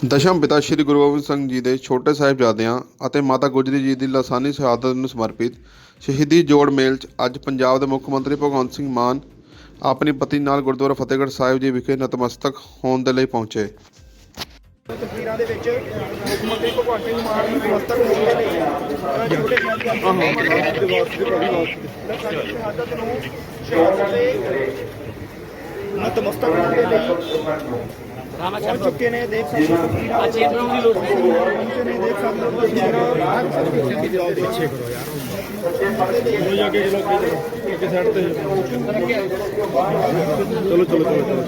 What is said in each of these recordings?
ਦਸ਼ਮ ਪਿਤਾ ਸ੍ਰੀ ਗੁਰੂ ਗੋਬਿੰਦ ਸਿੰਘ ਜੀ ਦੇ ਛੋਟੇ ਸਾਹਿਬਜ਼ਾਦਿਆਂ ਅਤੇ ਮਾਤਾ ਗੁਜਰੀ ਜੀ ਦੀ ਲਾਸਾਨੀ ਸ਼ਹਾਦਤ ਨੂੰ ਸਮਰਪਿਤ ਸ਼ਹੀਦੀ ਜੋੜ ਮੇਲ 'ਚ ਅੱਜ ਪੰਜਾਬ ਦੇ ਮੁੱਖ ਮੰਤਰੀ ਭਗਵੰਤ ਸਿੰਘ ਮਾਨ ਆਪਣੀ ਪਤਨੀ ਨਾਲ ਗੁਰਦੁਆਰਾ ਫਤਿਹਗੜ੍ਹ ਸਾਹਿਬ ਜੀ ਵਿਖੇ ਨਤਮਸਤਕ ਹੋਣ ਦੇ ਲਈ ਪਹੁੰਚੇ। ਤਸਵੀਰਾਂ ਦੇ ਵਿੱਚ ਮੁੱਖ ਮੰਤਰੀ ਭਗਵੰਤ ਸਿੰਘ ਮਾਨ ਨੂੰ ਮਸਤਕ ਹੋਣ ਦੇ ਲਈ ਛੋਟੇ ਸਾਹਿਬਜ਼ਾਦੇ ਦੇ ਸ਼ਹਾਦਤ ਨੂੰ ਸ਼ਹਾਦਤ ਦੇ ਨਤਮਸਤਕ ਹੋਣ ਦੇ ਲਈ ਪਹੁੰਚ ਚੁੱਕੇ ਨੇ ਦੇਖ ਸਕਦੇ ਹੋ ਤਸਵੀਰਾਂ ਅੱਜ ਇਹਨਾਂ ਦੀ ਲੋੜ ਪਹੁੰਚੇ ਨੇ ਦੇਖ ਸਕਦੇ ਹੋ ਤਸਵੀਰਾਂ ਪਿੱਛੇ ਕਰੋ ਯਾਰ ਹੋ ਜਾ ਕੇ ਚਲੋ ਅੱਗੇ ਸਾਈਡ ਤੇ ਚਲੋ ਚਲੋ ਚਲੋ ਚਲੋ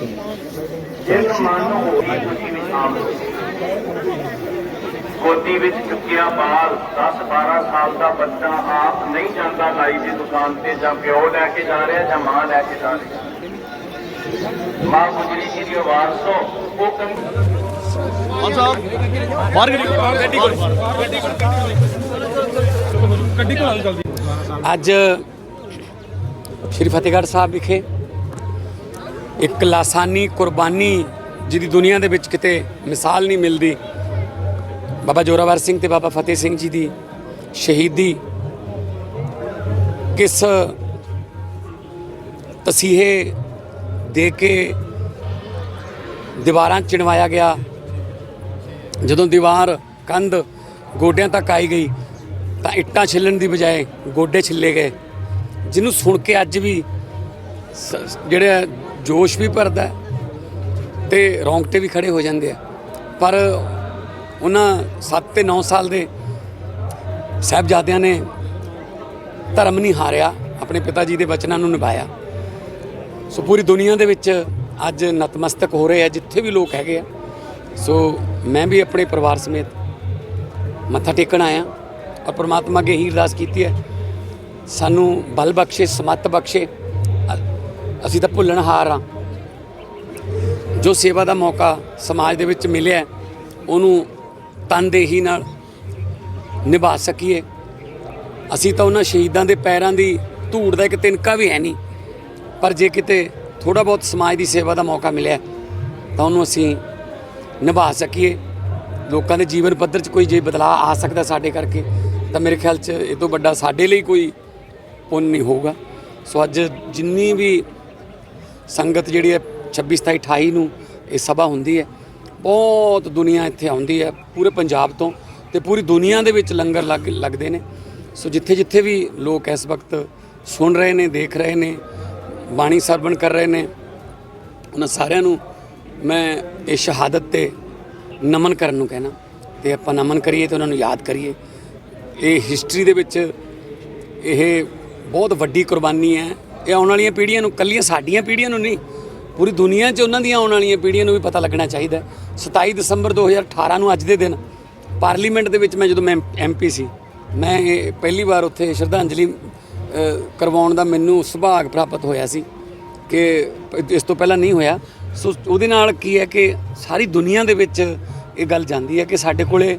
ਜਿਸ ਮਨ ਨੂੰ। ਹੋਈ ਖੁਸ਼ੀ ਵਿੱਚ ਆਮ ਗੋਦੀ ਵਿੱਚ ਚੁੱਕਿਆ ਬਾਲ 10 12 ਸਾਲ ਦਾ ਬੱਚਾ ਆਪ ਨਹੀਂ ਜਾਂਦਾ ਨਾਈ ਦੀ ਦੁਕਾਨ ਤੇ ਜਾਂ ਪਿਓ ਲੈ ਕੇ ਜਾ ਰਿਹਾ ਜਾਂ ਮਾਂ ਲੈ ਕੇ ਜਾ ਰਹੀ ਮਾਂ ਗੁਜਰੀ ਜੀ ਦੀ ਆਵਾਜ਼ ਤੋਂ ਉਹ ਕੰ ਅੱਜ ਸ਼੍ਰੀ ਫਤਿਹਗੜ੍ਹ ਸਾਹਿਬ ਵਿਖੇ ਇੱਕ ਲਾਸਾਨੀ ਕੁਰਬਾਨੀ ਜਿਹਦੀ ਦੁਨੀਆ ਦੇ ਵਿੱਚ ਕਿਤੇ ਮਿਸਾਲ ਨਹੀਂ ਮਿਲਦੀ। ਬਾਬਾ ਜੋਰਾਵਰ ਸਿੰਘ ਤੇ ਬਾਬਾ ਫਤਿਹ ਸਿੰਘ ਜੀ ਦੀ ਸ਼ਹੀਦੀ ਕਿਸ ਤਸੀਹੇ ਦੇ ਕੇ ਦੀਵਾਰਾਂ ਚਿਣਵਾਇਆ ਗਿਆ। ਜਦੋਂ ਦੀਵਾਰ, ਕੰਧ ਗੋਡਿਆਂ ਤੱਕ ਆਈ ਗਈ, ਤਾਂ ਇੱਟਾਂ ਛਿੱਲਣ ਦੀ ਬਜਾਏ ਗੋਡੇ ਛਿੱਲੇ ਗਏ। ਜਿਹਨੂੰ ਸੁਣ ਕੇ ਅੱਜ ਵੀ ਸ- ਜਿਹੜਾ ਜੋਸ਼ ਵੀ ਭਰਦਾ ਹੈ ਤੇ ਰੌਂਗਟੇ ਵੀ ਖੜੇ ਹੋ ਜਾਂਦੇ ਆ। ਪਰ ਉਹਨਾਂ 7 ਤੇ 9 ਸਾਲ ਦੇ ਸਾਹਿਬਜ਼ਾਦਿਆਂ ਨੇ ਧਰਮ ਨਹੀਂ ਹਾਰਿਆ, ਆਪਣੇ ਪਿਤਾ ਜੀ ਦੇ ਵਚਨਾਂ ਨੂੰ ਨਿਭਾਇਆ। ਸੋ ਪੂਰੀ ਦੁਨੀਆ ਦੇ ਵਿੱਚ ਅੱਜ ਨਤਮਸਤਕ ਹੋ ਰਹੇ ਆ, ਜਿੱਥੇ ਵੀ ਲੋਕ ਹੈਗੇ ਆ। ਸੋ ਮੈਂ ਵੀ ਆਪਣੇ ਪਰਿਵਾਰ ਸਮੇਤ ਮੱਥਾ ਟੇਕਣ ਆਇਆ। ਔਰ ਪ੍ਰਮਾਤਮਾ ਅੱਗੇ ਹੀ ਅਰਦਾਸ ਕੀਤੀ ਹੈ, ਸਾਨੂੰ ਬਲ ਬਖਸ਼ੇ, ਸਮੱਤ ਬਖਸ਼ੇ। ਅਸੀਂ ਤਾਂ ਭੁੱਲਣ ਹਾਰ ਆ ਜੋ ਸੇਵਾ ਦਾ ਮੌਕਾ ਸਮਾਜ ਦੇ ਵਿੱਚ ਮਿਲਿਆ ਉਹਨੂੰ ਤਨਦੇਹੀ ਨਾਲ ਨਿਭਾ ਸਕੀਏ। ਅਸੀਂ ਤਾਂ ਉਹਨਾਂ ਸ਼ਹੀਦਾਂ ਦੇ ਪੈਰਾਂ ਦੀ ਧੂੜ ਦਾ ਇੱਕ ਤਿਨਕਾ ਵੀ ਹੈ ਨਹੀਂ। ਪਰ ਜੇ ਕਿਤੇ ਥੋੜਾ ਬਹੁਤ ਸਮਾਜ ਦੀ ਸੇਵਾ ਦਾ ਮੌਕਾ ਮਿਲਿਆ, ਤਾਂ ਉਹਨੂੰ ਅਸੀਂ ਨਿਭਾ ਸਕੀਏ। ਲੋਕਾਂ ਦੇ ਜੀਵਨ ਪੱਧਰ 'ਚ ਕੋਈ ਜੇ ਬਦਲਾਅ ਆ ਸਕਦਾ ਸਾਡੇ ਕਰਕੇ, ਤਾਂ ਮੇਰੇ ਖਿਆਲ 'ਚ ਇਹ ਤੋਂ ਵੱਡਾ ਸਾਡੇ ਲਈ ਕੋਈ ਪੁੰਨ ਨਹੀਂ ਹੋਊਗਾ। ਸੋ ਅੱਜ ਜਿੰਨੀ ਵੀ ਸੰਗਤ ਜਿਹੜੀ ਹੈ 26 27 28 ਨੂੰ ਇਹ ਸਭਾ ਹੁੰਦੀ ਹੈ, ਬਹੁਤ ਦੁਨੀਆ ਇੱਥੇ ਆਉਂਦੀ ਹੈ, ਪੂਰੇ ਪੰਜਾਬ ਤੋਂ ਤੇ ਪੂਰੀ ਦੁਨੀਆ ਦੇ ਵਿੱਚ ਲੰਗਰ ਲੱਗ, ਲੱਗਦੇ ਨੇ। ਸੋ ਜਿੱਥੇ ਜਿੱਥੇ ਵੀ ਲੋਕ ਇਸ ਵਕਤ ਸੁਣ ਰਹੇ ਨੇ, ਦੇਖ ਰਹੇ ਨੇ ਬਾਣੀ ਸਰਵਣ ਕਰ ਰਹੇ ਨੇ। ਉਹਨਾਂ ਸਾਰਿਆਂ ਨੂੰ ਮੈਂ ਇਹ ਸ਼ਹਾਦਤ ਤੇ ਨਮਨ ਕਰਨ ਨੂੰ ਕਹਿਣਾ। ਤੇ ਆਪਾਂ ਨਮਨ ਕਰੀਏ ਤੇ ਉਹਨਾਂ ਨੂੰ ਯਾਦ ਕਰੀਏ। ਇਹ ਹਿਸਟਰੀ ਦੇ ਵਿੱਚ ਇਹ ਬਹੁਤ ਵੱਡੀ ਕੁਰਬਾਨੀ ਹੈ। ਇਹ ਆਉਣ ਵਾਲੀਆਂ ਪੀੜ੍ਹੀਆਂ ਨੂੰ, ਕੱਲੀਆਂ ਸਾਡੀਆਂ ਪੀੜ੍ਹੀਆਂ ਨੂੰ ਨਹੀਂ, ਪੂਰੀ ਦੁਨੀਆ 'ਚ ਉਹਨਾਂ ਦੀਆਂ ਆਉਣ ਵਾਲੀਆਂ ਪੀੜ੍ਹੀਆਂ ਨੂੰ ਵੀ ਪਤਾ ਲੱਗਣਾ ਚਾਹੀਦਾ ਹੈ। 27 ਦਸੰਬਰ 2018 ਨੂੰ ਅੱਜ ਦੇ ਦਿਨ ਪਾਰਲੀਮੈਂਟ ਦੇ ਵਿੱਚ ਮੈਂ ਜਦੋਂ ਮੈਂ ਐਮਪੀ ਸੀ, ਮੈਂ ਇਹ ਪਹਿਲੀ ਵਾਰ ਉੱਥੇ ਸ਼ਰਧਾਂਜਲੀ ਕਰਵਾਉਣ ਦਾ ਮੈਨੂੰ ਸੁਭਾਗ ਪ੍ਰਾਪਤ ਹੋਇਆ ਸੀ ਕਿ ਇਸ ਤੋਂ ਪਹਿਲਾਂ ਨਹੀਂ ਹੋਇਆ। ਸੋ ਉਹਦੇ ਨਾਲ ਕੀ ਹੈ ਕਿ ਸਾਰੀ ਦੁਨੀਆ ਦੇ ਵਿੱਚ ਇਹ ਗੱਲ ਜਾਂਦੀ ਹੈ ਕਿ ਸਾਡੇ ਕੋਲੇ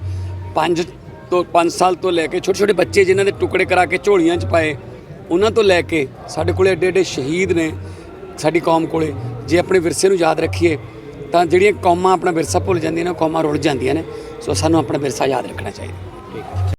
5 ਤੋਂ 5 ਸਾਲ ਤੋਂ ਲੈ ਕੇ ਛੋਟੇ ਛੋਟੇ ਬੱਚੇ ਜਿਨ੍ਹਾਂ ਦੇ ਟੁਕੜੇ ਕਰਾ ਕੇ ਝੋਲੀਆਂ 'ਚ ਪਾਏ, ਉਹਨਾਂ ਤੋਂ ਲੈ ਕੇ ਸਾਡੇ ਕੋਲੇ ਐਡੇ ਐਡੇ ਸ਼ਹੀਦ ਨੇ ਸਾਡੀ ਕੌਮ ਕੋਲੇ। ਜੇ ਆਪਣੇ ਵਿਰਸੇ ਨੂੰ ਯਾਦ ਰੱਖੀਏ ਤਾਂ ਜਿਹੜੀਆਂ ਕੌਮਾਂ ਆਪਣਾ ਵਿਰਸਾ ਭੁੱਲ ਜਾਂਦੀਆਂ ਨੇ, ਉਹ ਕੌਮਾਂ ਰੁੱਲ ਜਾਂਦੀਆਂ ਨੇ। ਸੋ ਸਾਨੂੰ ਆਪਣਾ ਵਿਰਸਾ ਯਾਦ ਰੱਖਣਾ ਚਾਹੀਦਾ।